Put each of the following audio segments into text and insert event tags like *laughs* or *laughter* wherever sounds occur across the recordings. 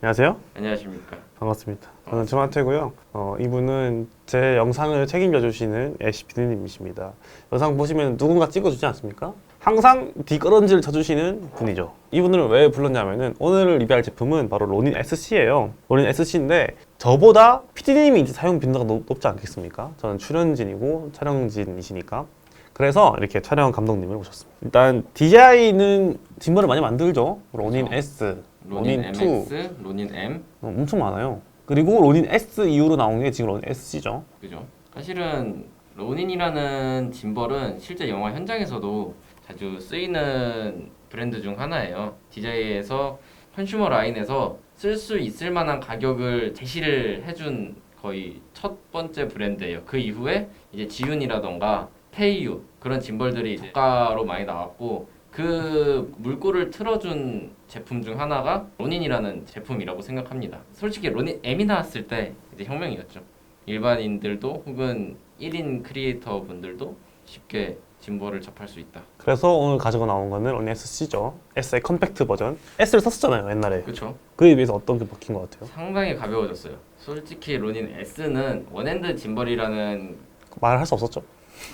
안녕하세요. 안녕하십니까. 반갑습니다. 저는 조마태고요. 어, 이분은 제 영상을 책임져 주시는 애쉬 피디님이십니다. 영상 보시면 누군가 찍어주지 않습니까? 항상 뒷걸음질 쳐주시는 분이죠. 이분을 왜 불렀냐면은 오늘 리뷰할 제품은 바로 로닌 SC예요. 로닌 SC인데 저보다 PD님이 이제 사용 빈도가 높, 높지 않겠습니까? 저는 출연진이고 촬영진이시니까. 그래서 이렇게 촬영 감독님을 모셨습니다. 일단 DJI는 짐벌을 많이 만들죠. 로닌 그렇죠. S, 로닌, 로닌 2, MX, 로닌 M, 어, 엄청 많아요. 그리고 로닌 S 이후로 나온 게 지금 로닌 SC죠. 그죠? 사실은 로닌이라는 짐벌은 실제 영화 현장에서도 자주 쓰이는 브랜드 중 하나예요. DJI에서 컨슈머 라인에서 쓸 수 있을 만한 가격을 제시를 해준 거의 첫 번째 브랜드예요. 그 이후에 이제 지윤이라던가 테이유 그런 짐벌들이 이제 고가로 많이 나왔고 그 물꼬를 틀어준 제품 중 하나가 로닌이라는 제품이라고 생각합니다. 솔직히 로닌 M이 나왔을 때 이제 혁명이었죠. 일반인들도 혹은 1인 크리에이터 분들도 쉽게 짐벌을 접할 수 있다. 그래서 오늘 가지고 나온 거는 로닌 SC죠. S의 컴팩트 버전. S를 썼었잖아요, 옛날에. 그렇죠? 그에 비해서 어떤 게 바뀐 것 같아요? 상당히 가벼워졌어요. 솔직히 로닌 S는 원핸드 짐벌이라는 말할 수 없었죠.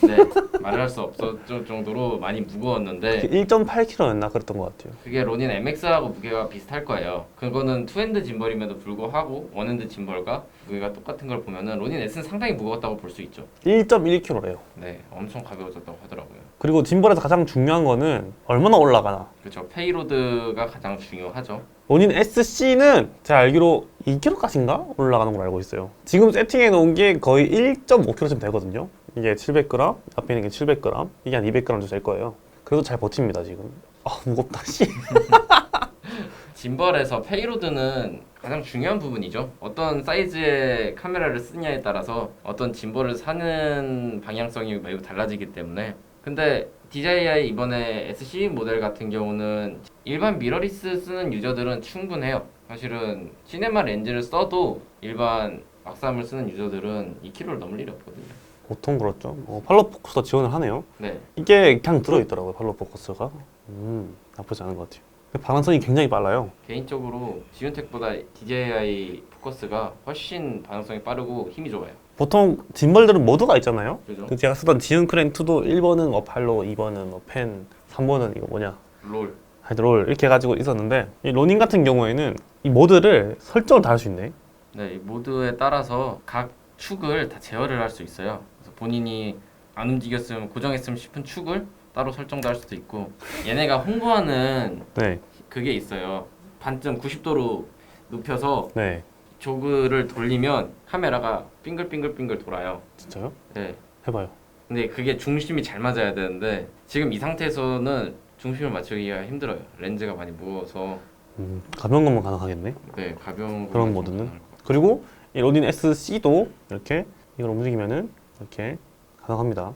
네, 말을 할수 없었을 정도로 많이 무거웠는데 1.8kg였나 그랬던 것 같아요. 그게 로닌 MX하고 무게가 비슷할 거예요. 그거는 투핸드 짐벌임에도 불구하고 원핸드 짐벌과 무게가 똑같은 걸 보면은 로닌 S는 상당히 무거웠다고 볼 수 있죠. 1.1kg래요. 네, 엄청 가벼워졌다고 하더라고요. 그리고 짐벌에서 가장 중요한 거는 얼마나 올라가나. 그렇죠. 페이로드가 가장 중요하죠. 로닌 SC는 제가 알기로 2kg까지인가 올라가는 걸로 알고 있어요. 지금 세팅해 놓은 게 거의 1.5kg쯤 되거든요. 이게 700g, 앞에 있는 게 700g, 이게 한 200g 정도 될 거예요. 그래도 잘 버팁니다 지금. 아 무겁다 씨. *laughs* 짐벌에서 페이로드는 가장 중요한 부분이죠. 어떤 사이즈의 카메라를 쓰냐에 따라서 어떤 짐벌을 사는 방향성이 매우 달라지기 때문에 근데 DJI 이번에 SC 모델 같은 경우는 일반 미러리스 쓰는 유저들은 충분해요. 사실은 시네마 렌즈를 써도 일반 막삼을 쓰는 유저들은 2kg를 넘을 일이 없거든요. 보통 그렇죠. 어, 팔로 포커스도 지원을 하네요. 네, 이게 그냥 들어있더라고요 팔로 포커스가. 음 나쁘지 않은 것 같아요. 반응성이 굉장히 빨라요. 개인적으로 지온텍보다 DJI 포커스가 훨씬 반응성이 빠르고 힘이 좋아요. 보통 짐벌들은 모드가 있잖아요. 그죠? 그 제가 쓰던 지은 크랜 2도 1번은 뭐 팔로, 2번은 뭐 펜, 3번은 이거 뭐냐 롤. 하이드롤 이렇게 해가지고 있었는데 이 로닝 같은 경우에는 이 모드를 설정을 다 할 수 있네. 네, 이 모드에 따라서 각 축을 다 제어를 할 수 있어요. 본인이 안 움직였으면 고정했으면 싶은 축을 따로 설정도 할 수도 있고 얘네가 홍보하는 네, 그게 있어요. 반쯤 90도로 눕혀서 네, 조그를 돌리면 카메라가 빙글빙글빙글 돌아요. 진짜요? 네. 해봐요. 근데 그게 중심이 잘 맞아야 되는데 지금 이 상태에서는 중심을 맞추기가 힘들어요. 렌즈가 많이 무거워서 음, 가벼운 것만 가능하겠네. 네 가벼운 그런 모드는? 좀 가능할 것 같아요. 그리고 이 로닌 SC도 이렇게 이걸 움직이면은 이렇게 가능합니다.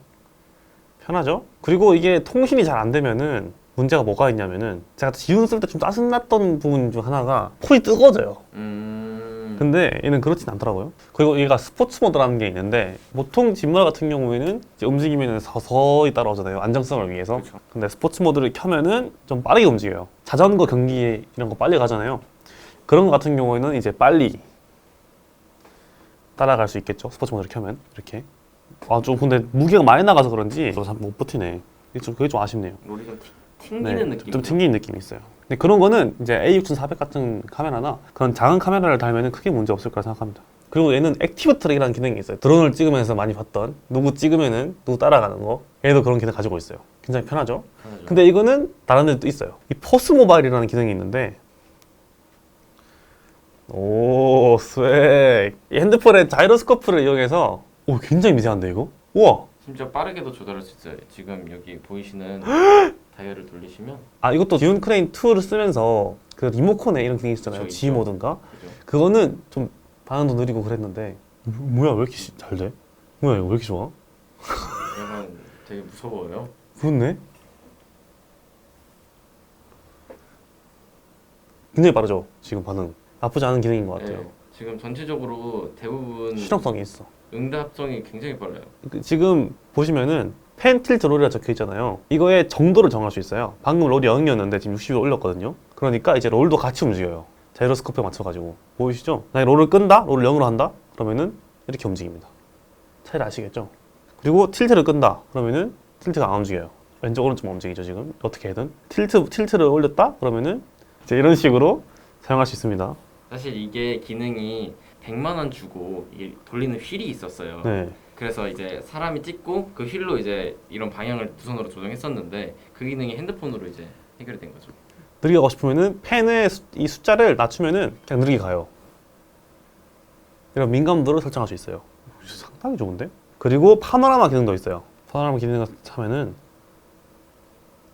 편하죠? 그리고 이게 통신이 잘 안 되면은 문제가 뭐가 있냐면은 제가 지운 쓸때 좀 짜증났던 부분 중 하나가 폰이 뜨거워져요. 음. 근데 얘는 그렇진 않더라고요. 그리고 얘가 스포츠 모드라는 게 있는데 보통 짐벌 같은 경우에는 움직이면 서서히 따라오잖아요. 안정성을 위해서. 그렇죠. 근데 스포츠 모드를 켜면은 좀 빠르게 움직여요. 자전거 경기 이런 거 빨리 가잖아요. 그런 거 같은 경우에는 이제 빨리 따라갈 수 있겠죠. 스포츠 모드를 켜면 이렇게. 아 좀 근데 무게가 많이 나가서 그런지 못 버티네. 이게 좀 그게 좀 아쉽네요. 롤이 좀 튕- 튕기는 네, 느낌. 좀 튕기는 느낌이 있어요. 근데 그런 거는 이제 A6400 같은 카메라나 그런 작은 카메라를 달면은 크게 문제 없을 거라 생각합니다. 그리고 얘는 액티브 트랙이라는 기능이 있어요. 드론을 찍으면서 많이 봤던 누구 찍으면은 누구 따라가는 거. 얘도 그런 기능 가지고 있어요. 굉장히 편하죠. 편하죠. 근데 이거는 다른 데도 있어요. 이 포스 모바일이라는 기능이 있는데 오 스웩 이 핸드폰의 자이로스코프를 이용해서 오 굉장히 미세한데 이거? 우와 심지어 빠르게도 조절할 수 있어요. 지금 여기 보이시는 *gasps* 다이얼을 돌리시면 아 이것도 지온 크레인 2를 쓰면서 그 리모컨에 이런 기능이 있잖아요. 그쵸, G 있죠. 모드인가? 그죠? 그거는 좀 반응도 느리고 그랬는데 뭐- 뭐야 왜 이렇게 시- 잘 돼? 뭐야 이거 왜 이렇게 좋아? 약간 되게 무서워요. 그렇네. 굉장히 빠르죠 지금 반응. 나쁘지 않은 기능인 것 같아요. 네, 지금 전체적으로 대부분 실용성이 있어. 응답성이 굉장히 빨라요. 그- 지금 보시면은 펜 틸트 롤이라 적혀 있잖아요. 이거의 정도를 정할 수 있어요. 방금 롤이 0이었는데 지금 60을 올렸거든요. 그러니까 이제 롤도 같이 움직여요. 자이로스코프에 맞춰가지고 보이시죠? 만약에 롤을 끈다, 롤을 0으로 한다, 그러면은 이렇게 움직입니다. 차이를 아시겠죠? 그리고 틸트를 끈다, 그러면은 틸트가 안 움직여요. 왼쪽 오른쪽만 움직이죠 지금 어떻게든 틸트 틸트를 올렸다, 그러면은 이제 이런 식으로 사용할 수 있습니다. 사실 이게 기능이 100만 원 주고 이게 돌리는 휠이 있었어요. 네, 그래서 이제 사람이 찍고 그 휠로 이제 이런 방향을 두 손으로 조정했었는데 그 기능이 핸드폰으로 이제 해결이 된 거죠. 느리게 가고 싶으면은 펜의 수- 이 숫자를 낮추면은 그냥 느리게 가요. 이런 민감도를 설정할 수 있어요. 상당히 좋은데? 그리고 파노라마 기능도 있어요. 파노라마 기능을 차면은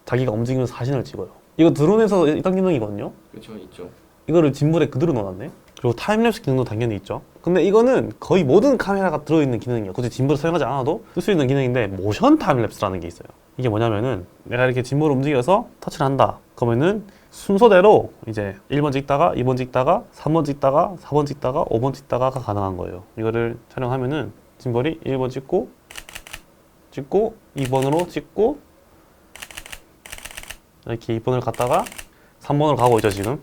자기가 움직이면서 사진을 찍어요. 이거 드론에서 있던 기능이거든요. 그렇죠, 있죠. 이거를 짐볼에 그대로 넣어놨네. 그리고 타임랩스 기능도 당연히 있죠. 근데 이거는 거의 모든 카메라가 들어있는 기능이에요. 굳이 짐볼을 사용하지 않아도 쓸 수 있는 기능인데 모션 타임랩스라는 게 있어요. 이게 뭐냐면은 내가 이렇게 짐볼을 움직여서 터치를 한다. 그러면은 순서대로 이제 1번 찍다가 2번 찍다가 3번 찍다가 4번 찍다가 5번 찍다가가 가능한 거예요. 이거를 촬영하면은 짐볼이 1번 찍고 찍고 2번으로 찍고 이렇게 2번을 갔다가 3번으로 가고 있죠 지금.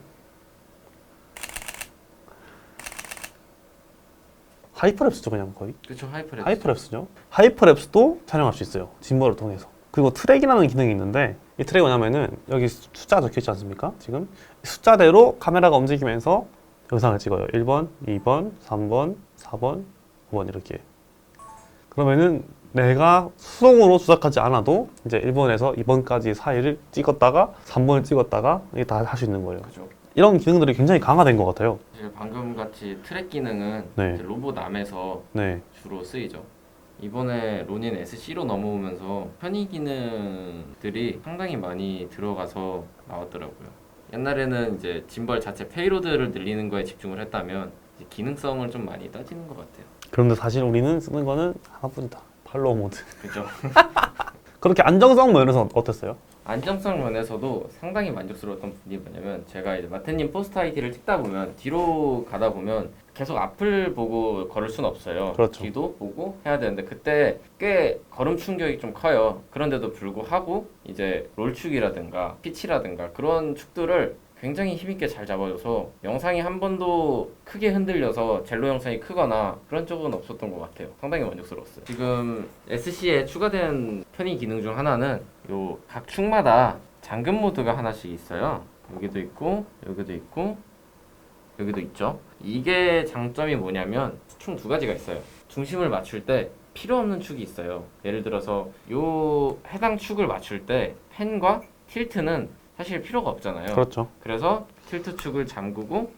하이퍼랩스죠 그냥 거의. 그렇죠, 하이퍼랩. 하이퍼랩스죠. 하이퍼랩스도 촬영할 수 있어요 짐벌을 통해서. 그리고 트랙이라는 기능이 있는데 이 트랙이 뭐냐면은 여기 수- 숫자 적혀 있지 않습니까? 지금? 이 숫자대로 카메라가 움직이면서 영상을 찍어요. 1번 2번 3번 4번 5번 이렇게. 그러면은 내가 수동으로 조작하지 않아도 이제 1번에서 2번까지 사이를 찍었다가 3번을 찍었다가 이게 다 할 수 있는 거예요. 그죠. 이런 기능들이 굉장히 강화된 것 같아요 사실 방금 같이 트랙 기능은 네. 이제 로봇 암에서 네 주로 쓰이죠. 이번에 로닌 SC로 넘어오면서 편의 기능들이 상당히 많이 들어가서 나왔더라고요. 옛날에는 이제 짐벌 자체 페이로드를 늘리는 거에 집중을 했다면 이제 기능성을 좀 많이 따지는 것 같아요. 그런데 사실 우리는 쓰는 거는 하나뿐이다 팔로우 모드 그죠? *laughs* 그렇게 안정성 면에서 어땠어요? 안정성 면에서도 상당히 만족스러웠던 부분이 뭐냐면 제가 이제 마태님 포스트 IT를 찍다 보면 뒤로 가다 보면 계속 앞을 보고 걸을 수는 없어요. 그렇죠. 뒤도 보고 해야 되는데 그때 꽤 걸음 충격이 좀 커요. 그런데도 불구하고 이제 롤축이라든가 피치라든가 그런 축들을 굉장히 힘있게 잘 잡아줘서 영상이 한 번도 크게 흔들려서 젤로 영상이 크거나 그런 적은 없었던 것 같아요. 상당히 만족스러웠어요. 지금 SC에 추가된 편의 기능 중 하나는 요 각 축마다 잠금 모드가 하나씩 있어요. 여기도 있고 여기도 있고 여기도 있죠. 이게 장점이 뭐냐면 총 두 가지가 있어요. 중심을 맞출 때 필요 없는 축이 있어요. 예를 들어서 요 해당 축을 맞출 때 펜과 틸트는 사실 필요가 없잖아요. 그렇죠 그래서 틸트 축을 잠그고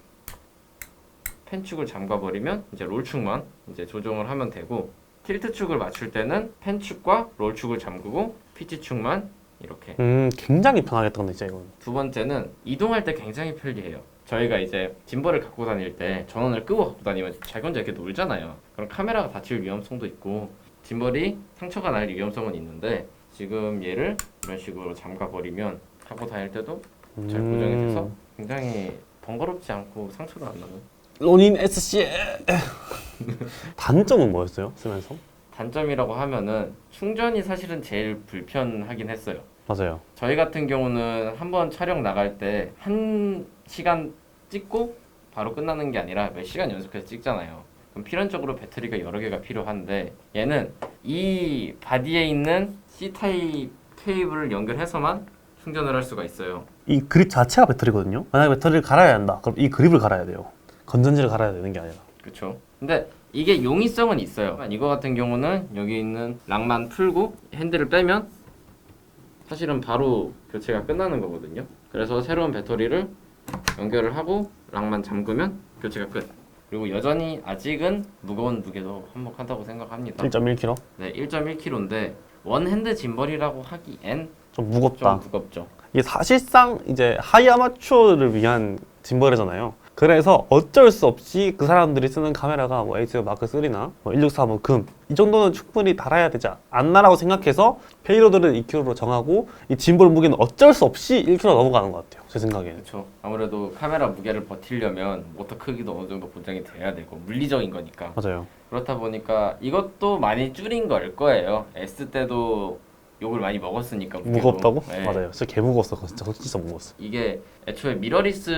펜 축을 잠가 버리면 이제 롤 축만 이제 조정을 하면 되고 틸트 축을 맞출 때는 펜 축과 롤 축을 잠그고 피치 축만 이렇게 음 굉장히 편하겠다 근데 진짜 이건 두 번째는 이동할 때 굉장히 편리해요. 저희가 이제 짐벌을 갖고 다닐 때 전원을 끄고 갖고 다니면 자기 혼자 이렇게 놀잖아요. 그럼 카메라가 다칠 위험성도 있고 짐벌이 상처가 날 위험성은 있는데 지금 얘를 이런 식으로 잠가 버리면 갖고 다닐 때도 잘 음. 고정이 돼서 굉장히 번거롭지 않고 상처도 안 나는. 로닌 SC 단점은 뭐였어요 쓰면서? 단점이라고 하면은 충전이 사실은 제일 불편하긴 했어요. 맞아요 저희 같은 경우는 한 번 촬영 나갈 때 한 시간 찍고 바로 끝나는 게 아니라 몇 시간 연속해서 찍잖아요. 그럼 필연적으로 배터리가 여러 개가 필요한데 얘는 이 바디에 있는 C 타입 케이블을 연결해서만 충전을 할 수가 있어요. 이 그립 자체가 배터리거든요 만약에 배터리를 갈아야 한다 그럼 이 그립을 갈아야 돼요 건전지를 갈아야 되는 게 아니라 그렇죠. 근데 이게 용이성은 있어요. 이거 같은 경우는 여기 있는 락만 풀고 핸들을 빼면 사실은 바로 교체가 끝나는 거거든요. 그래서 새로운 배터리를 연결을 하고 락만 잠그면 교체가 끝. 그리고 여전히 아직은 무거운 무게도 한몫한다고 생각합니다. 1.1kg 네, 1.1kg인데 원 핸드 짐벌이라고 하기엔 좀 좀 무겁다 무겁죠. 이게 사실상 이제 하이 아마추어를 위한 짐벌이잖아요. 그래서 어쩔 수 없이 그 사람들이 쓰는 카메라가 뭐 A2 마크 3나 뭐 164, 금이 정도는 충분히 달아야 되지 않나라고 생각해서 페이로드를 2kg로 정하고 이 짐벌 무게는 어쩔 수 없이 1kg 넘어가는 것 같아요. 제 생각에는. 그렇죠. 아무래도 카메라 무게를 버티려면 모터 크기도 어느 정도 보장이 돼야 되고 물리적인 거니까. 맞아요. 그렇다 보니까 이것도 많이 줄인 걸 거예요. S 때도 욕을 많이 먹었으니까 무게로. 무겁다고? 네. 맞아요. 진짜 개 무거웠어. 진짜 진짜 무거웠어. 이게 애초에 미러리스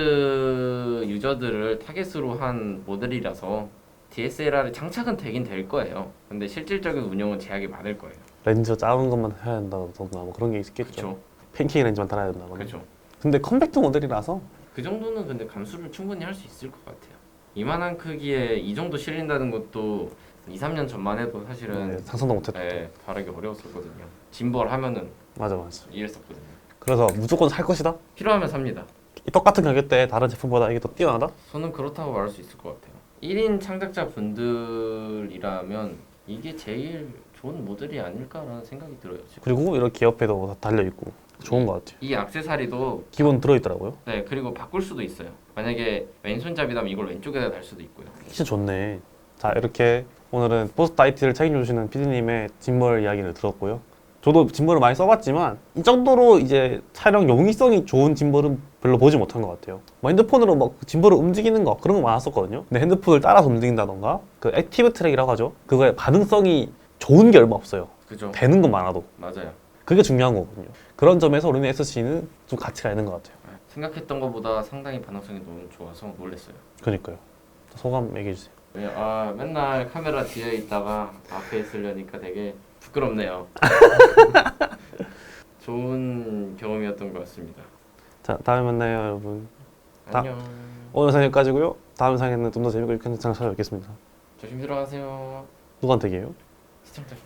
유저들을 타겟으로 한 모델이라서 DSLR에 장착은 되긴 될 거예요. 근데 실질적인 운영은 제약이 많을 거예요. 렌즈 작은 것만 해야 된다거나 뭐 그런 게 있겠죠. 그렇죠. 팬케이크 렌즈만 달아야 된다거나. 그렇죠. 근데 컴팩트 모델이라서 그 정도는 근데 감수를 충분히 할 수 있을 것 같아요. 이만한 크기에 이 정도 실린다는 것도 2, 3년 전만 해도 사실은 네, 상상도 못했다. 네, 바르기 어려웠었거든요. 짐벌 하면은 맞아 맞아. 이랬었거든요. 그래서 무조건 살 것이다. 필요하면 삽니다. 이 똑같은 가격 대에 다른 제품보다 이게 더 뛰어나다? 저는 그렇다고 말할 수 있을 것 같아요. 1인 창작자 분들이라면 이게 제일 좋은 모델이 아닐까라는 생각이 들어요. 지금. 그리고 이렇게 옆에도 다 달려 있고 좋은 것 같아요. 이 액세서리도 기본 들어 있더라고요. 네 그리고 바꿀 수도 있어요. 만약에 왼손잡이라면 이걸 왼쪽에다 달 수도 있고요. 진짜 좋네. 자 이렇게 오늘은 포스트 IT를 책임져 주시는 PD님의 짐벌 이야기를 들었고요. 저도 짐벌을 많이 써봤지만 이 정도로 이제 촬영 용이성이 좋은 짐벌은 별로 보지 못한 것 같아요. 뭐 핸드폰으로 막 짐벌을 움직이는 거 그런 거 많았었거든요. 근데 핸드폰을 따라서 움직인다던가 그 액티브 트랙이라고 하죠. 그거의 반응성이 좋은 게 얼마 없어요. 그죠? 되는 건 많아도 맞아요. 그게 중요한 거거든요. 그런 점에서 우리는 SC는 좀 가치가 있는 것 같아요. 생각했던 것보다 상당히 반응성이 너무 좋아서 놀랐어요. 그러니까요. 소감 얘기해 주세요. 네, 아 맨날 카메라 뒤에 있다가 앞에 있으려니까 되게 부끄럽네요. *laughs* 좋은 경험이었던 것 같습니다. 자 다음에 만나요 여러분. 다- 안녕. 오늘 영상 여기까지고요. 다음 영상에는 좀 더 재밌고 유쾌한 영상 찾아뵙겠습니다. 조심 들어가세요. 누구한테 얘기해요? 시청자.